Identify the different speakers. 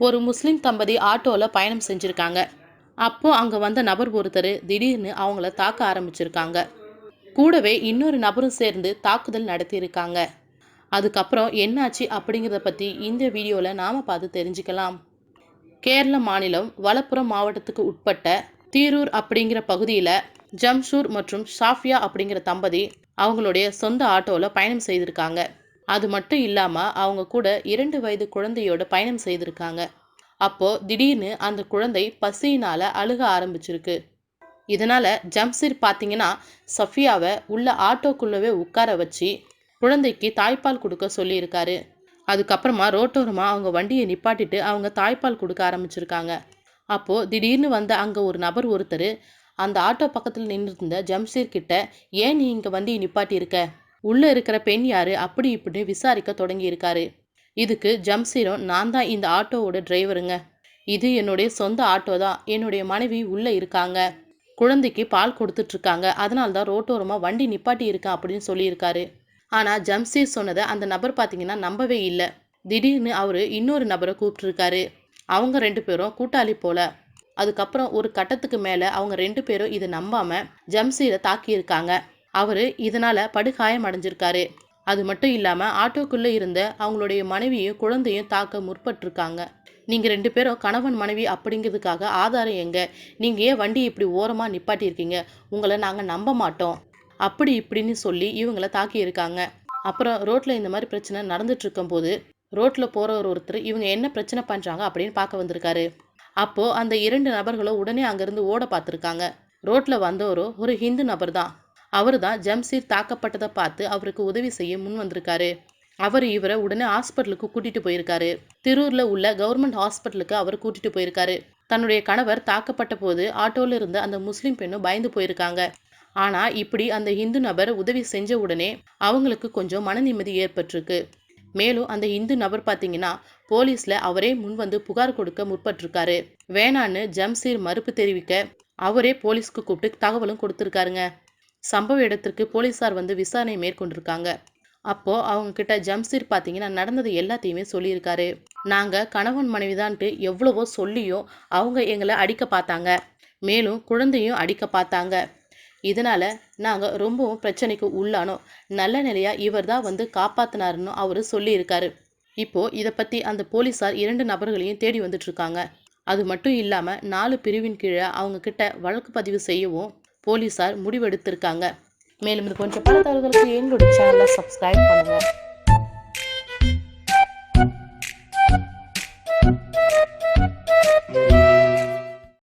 Speaker 1: ஒரு முஸ்லீம் தம்பதி ஆட்டோவில் பயணம் செஞ்சுருக்காங்க. அப்போது அங்கே வந்த நபர் ஒருத்தர் திடீர்னு அவங்கள தாக்க ஆரம்பிச்சிருக்காங்க. கூடவே இன்னொரு நபரும் சேர்ந்து தாக்குதல் நடத்தியிருக்காங்க. அதுக்கப்புறம் என்னாச்சு அப்படிங்கிறத பற்றி இந்த வீடியோவில் நாம் பார்த்து தெரிஞ்சுக்கலாம். கேரள மாநிலம் வலப்புரம் மாவட்டத்துக்கு உட்பட்ட தீரூர் அப்படிங்கிற பகுதியில் ஜம்ஷூர் மற்றும் ஷாஃபியா அப்படிங்கிற தம்பதி அவங்களுடைய சொந்த ஆட்டோவில் பயணம் செய்திருக்காங்க. அது மட்டும் இல்லாமல் அவங்க கூட இரண்டு வயது குழந்தையோட பயணம் செய்திருக்காங்க. அப்போது திடீர்னு அந்த குழந்தை பசியினால் அழுக ஆரம்பிச்சிருக்கு. இதனால் ஜம்சீர் பார்த்தீங்கன்னா சஃபியாவை உள்ள ஆட்டோக்குள்ளவே உட்கார வச்சு குழந்தைக்கு தாய்ப்பால் கொடுக்க சொல்லியிருக்காரு. அதுக்கப்புறமா ரோட்டோரமாக அவங்க வண்டியை நிப்பாட்டிட்டு அவங்க தாய்ப்பால் கொடுக்க ஆரம்பிச்சிருக்காங்க. அப்போது திடீர்னு வந்த அங்கே ஒரு நபர் ஒருத்தர் அந்த ஆட்டோ பக்கத்தில் நின்றுருந்த ஜம்ஷீர் கிட்ட ஏன் நீ இங்கே வண்டியை நிப்பாட்டியிருக்க? உள்ளே இருக்கிற பெண் யாரு? அப்படி இப்படின்னு விசாரிக்க தொடங்கியிருக்காரு. இதுக்கு ஜம்சீரும் நான் தான் இந்த ஆட்டோவோட டிரைவருங்க. இது என்னுடைய சொந்த ஆட்டோ தான். என்னுடைய மனைவி உள்ளே இருக்காங்க. குழந்தைக்கு பால் கொடுத்துட்ருக்காங்க. அதனால தான் ரோட்டோரமாக வண்டி நிப்பாட்டி இருக்கேன் அப்படின்னு சொல்லியிருக்காரு. ஆனால் ஜம்சீர் சொன்னதை அந்த நபர் பார்த்தீங்கன்னா நம்பவே இல்லை. திடீர்னு அவர் இன்னொரு நபரை கூப்பிட்டுருக்காரு. அவங்க ரெண்டு பேரும் கூட்டாளி போல. அதுக்கப்புறம் ஒரு கட்டத்துக்கு மேலே அவங்க ரெண்டு பேரும் இதை நம்பாமல் ஜம்சீரை தாக்கியிருக்காங்க. அவர் இதனால் படுகாயம் அடைஞ்சிருக்காரு அது மட்டும் இல்லாமல் ஆட்டோக்குள்ளே இருந்த அவங்களுடைய மனைவியும் குழந்தையும் தாக்க முற்பட்டிருக்காங்க. நீங்கள் ரெண்டு பேரும் கணவன் மனைவி அப்படிங்கிறதுக்காக ஆதாரம் எங்க? நீங்கள் ஏன் வண்டி இப்படி ஓரமாக நிப்பாட்டியிருக்கீங்க? உங்களை நாங்கள் நம்ப மாட்டோம். அப்படி இப்படின்னு சொல்லி இவங்கள தாக்கியிருக்காங்க. அப்புறம் ரோட்டில் இந்த மாதிரி பிரச்சனை நடந்துட்டு இருக்கும்போது ரோட்டில் போகிறவர் ஒருத்தர் இவங்க என்ன பிரச்சனை பண்ணுறாங்க அப்படின்னு பார்க்க வந்திருக்காரு. அப்போது அந்த இரண்டு நபர்களும் உடனே அங்கேருந்து ஓட பார்த்துருக்காங்க. ரோட்டில் வந்தவரோ ஒரு ஹிந்து நபர் தான் அவர் தான் ஜம்சீர் தாக்கப்பட்டதை பார்த்து அவருக்கு உதவி செய்ய முன் வந்திருக்காரு. அவர் இவரை உடனே ஹாஸ்பிட்டலுக்கு கூட்டிட்டு போயிருக்காரு. திருூர்ல உள்ள கவர்மெண்ட் ஹாஸ்பிட்டலுக்கு அவர் கூட்டிட்டு போயிருக்காரு. தன்னுடைய கணவர் தாக்கப்பட்ட போது ஆட்டோல இருந்த அந்த முஸ்லீம் பெண்ணும் பயந்து போயிருக்காங்க. ஆனா இப்படி அந்த இந்து நபர் உதவி செஞ்ச உடனே அவங்களுக்கு கொஞ்சம் மன நிம்மதி ஏற்பட்டிருக்கு. மேலும் அந்த இந்து நபர் பார்த்தீங்கன்னா போலீஸ்ல அவரே முன் வந்து புகார் கொடுக்க முற்பட்டிருக்காரு. வேணான்னு ஜம்சீர் மறுப்பு தெரிவிக்க அவரே போலீஸ்க்கு கூப்பிட்டு தகவலும் கொடுத்துருக்காருங்க. சம்பவ இடத்திற்கு போலீசார் வந்து விசாரணை மேற்கொண்டிருக்காங்க. அப்போ அவங்க கிட்ட ஜம்சீர் பார்த்தீங்கன்னா நடந்தது எல்லாத்தையுமே சொல்லியிருக்காரு. நாங்கள் கணவன் மனைவிதான்ட்டு எவ்வளவோ சொல்லியும் அவங்க எங்களை அடிக்க பார்த்தாங்க. மேலும் குழந்தையும் அடிக்க பார்த்தாங்க. இதனால் நாங்கள் ரொம்பவும் பிரச்சனைக்கு உள்ளானோம். நல்ல நிலையாக இவர் தான் வந்து காப்பாத்தினாருன்னு அவர் சொல்லியிருக்காரு. இப்போது இதை பற்றி அந்த போலீசார் இரண்டு நபர்களையும் தேடி வந்துட்டுருக்காங்க அது மட்டும் இல்லாமல் நாலு பிரிவின் கீழே அவங்க கிட்ட வழக்கு பதிவு செய்யவும் போலீசார் முடிவெடுத்திருக்காங்க. மேலும் இது போன்ற பல தகவல்களுக்கு எங்களுடைய சேனலை சப்ஸ்கிரைப் பண்ணுங்கள்